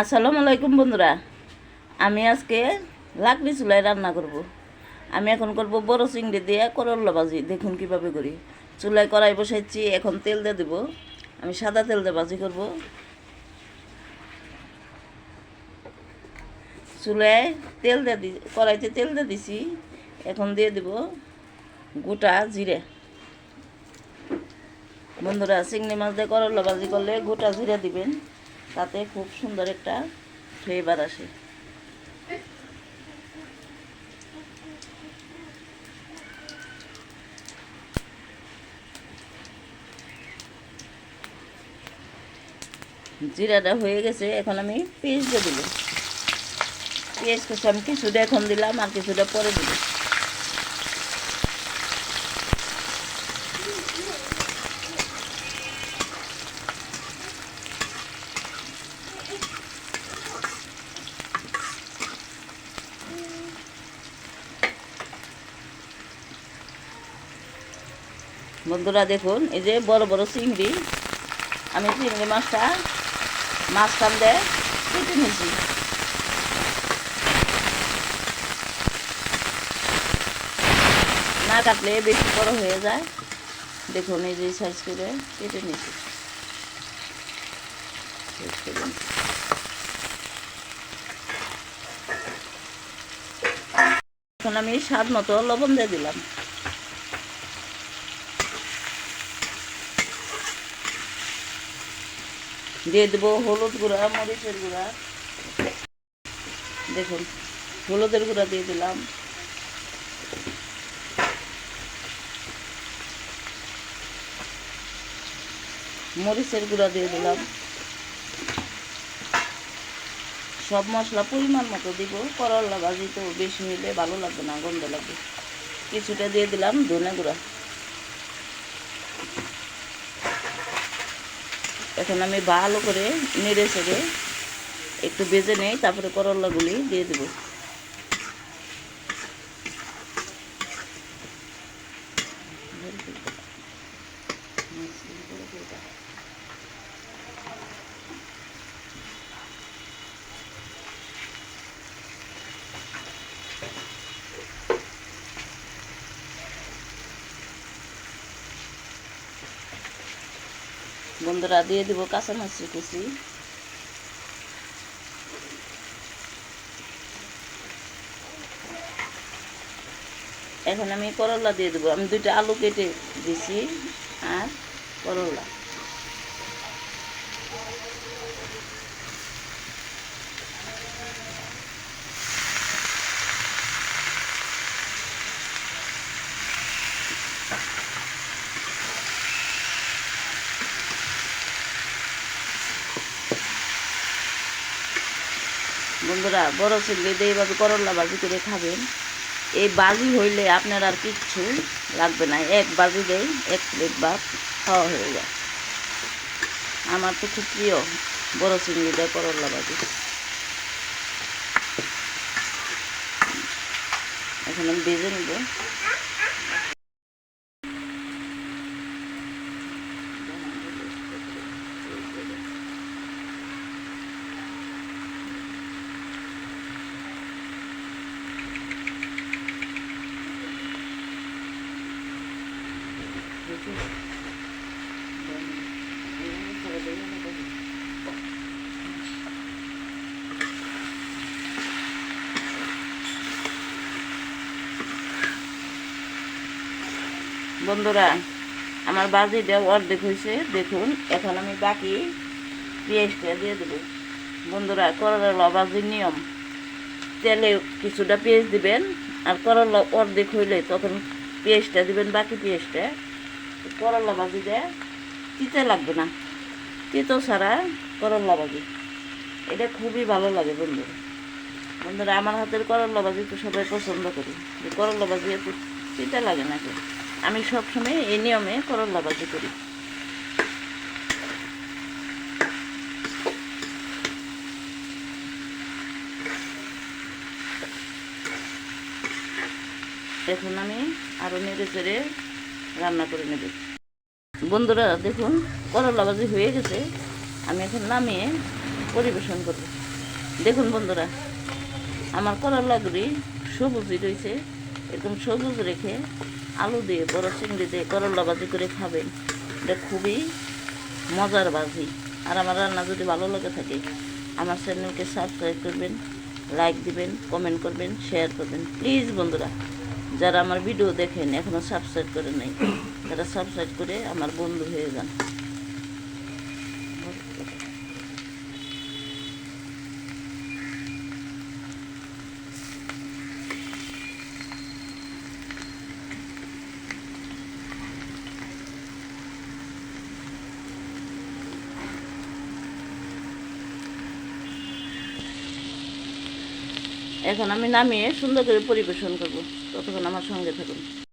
আসসালামু আলাইকুম বন্ধুরা। আমি আজকে লাকড়ি চুলায় রান্না করব। আমি এখন করব বড় চিংড়ি দিয়ে করল্লা ভাজি। দেখুন কীভাবে করি। চুলায় কড়াই বসাইছি, এখন তেল দিয়ে দেবো। আমি সাদা তেল দিয়ে ভাজি করব। চুলায় তেল দিয়ে দি কড়াইতে তেল দিয়ে দিছি। এখন দিয়ে দেব গোটা জিরে। বন্ধুরা, চিংড়ি মাছ দিয়ে করল্লা ভাজি করলে গোটা জিরে দিবেন। তাতে খুব সুন্দর একটা ফ্লেভার আসে। জিরাটা হয়ে গেছে, এখন আমি পেঁয়াজ দিয়ে দিলাম। পেঁয়াজ কষে আমি কিছুটা এখন দিলাম আর কিছুটা পরে দিলাম। বন্ধুরা দেখুন, এই যে বড় বড় চিংড়ি। আমি চিংড়ি মাছটা মাছখান দিয়ে কেটে নিয়েছি। না কাটলে বেশি বড় হয়ে যায়। দেখুন, এই যে সাইজ করে কেটে নিয়েছি। এখন আমি স্বাদ মতো লবণ দিয়ে দিলাম। দিয়ে দেবো হলুদ গুঁড়া, মরিচের গুঁড়া। দেখুন, হলুদের গুঁড়া দিয়ে দিলাম। মরিচের গুঁড়া দিয়ে দিলাম। সব মশলা পরিমাণ মতো দিব। করলা ভাজি তো বেশি নিলে ভালো লাগবে না, গন্ধ লাগবে। কিছুটা দিয়ে দিলাম ধনে গুঁড়া। এখন আমি ভালো করে নেড়ে সেড়ে একটু বেজে নেই তারপরে করলাগুলি দিয়ে দেব। বন্ধুরা দিয়ে দিব কাঁচামাছি কুচি। এখন আমি করলা দিয়ে দেবো। আমি দুইটা আলু কেটে দিছি আর করলা। বন্ধুরা, বড় ছেলে এইভাবে করলা বাজি করে খাবেন। এই বাজি হইলে আপনার আর কিচ্ছু লাগবে না। এক বাজি দেয় এক প্লেট ভাত খাওয়া হয়ে যায়। আমার তো খুব প্রিয় বড় চিংড়ি দেয় করলা বাজি। এখন আমি বেজে নিব। বন্ধুরা, আমার বাজিটা অর্ধেক হয়েছে। দেখুন, এখন আমি বাকি পেঁয়াজটা দিয়ে দেবো। বন্ধুরা, করলা বাজির নিয়ম। তেলে কিছুটা পেঁয়াজ দিবেন, আর করলা অর্ধেক হইলে তখন পেঁয়াজটা দিবেন বাকি পেঁয়াজটা করলা ভাজিটা তিতে লাগবে না। তিতো ছাড়া করলা ভাজি। এটা খুবই ভালো লাগে বন্ধুরা বন্ধুরা, আমার হাতের করলা ভাজি তো সবাই পছন্দ করি। যে করলা ভাজি এত তিতে লাগে না নাকি আমি সবসময় এই নিয়মে করলা ভাজি করি। এখন আমি আরও নেড়ে চেড়ে রান্না করে নেবে। বন্ধুরা, দেখুন করলা ভাজি হয়ে গেছে। আমি এখন নামিয়ে পরিবেশন করব। দেখুন বন্ধুরা, আমার করলাগুলি সবুজই রয়েছে। এরকম সবুজ রেখে আলু দিয়ে, বড় চিংড়ি দিয়ে করলা ভাজি করে খাবেন এটা খুবই মজার ভাজি আর আমার রান্না যদি ভালো লাগে থাকে, আমার চ্যানেলকে সাবস্ক্রাইব করবেন লাইক দিবেন কমেন্ট করবেন শেয়ার করবেন। প্লিজ বন্ধুরা। যারা আমার ভিডিও দেখেন এখনও সাবস্ক্রাইব করে নাই, তারা সাবস্ক্রাইব করে আমার বন্ধু হয়ে যান। এখন আমি নামিয়ে সুন্দর করে পরিবেশন করব। ততক্ষণ আমার সঙ্গে থাকুন।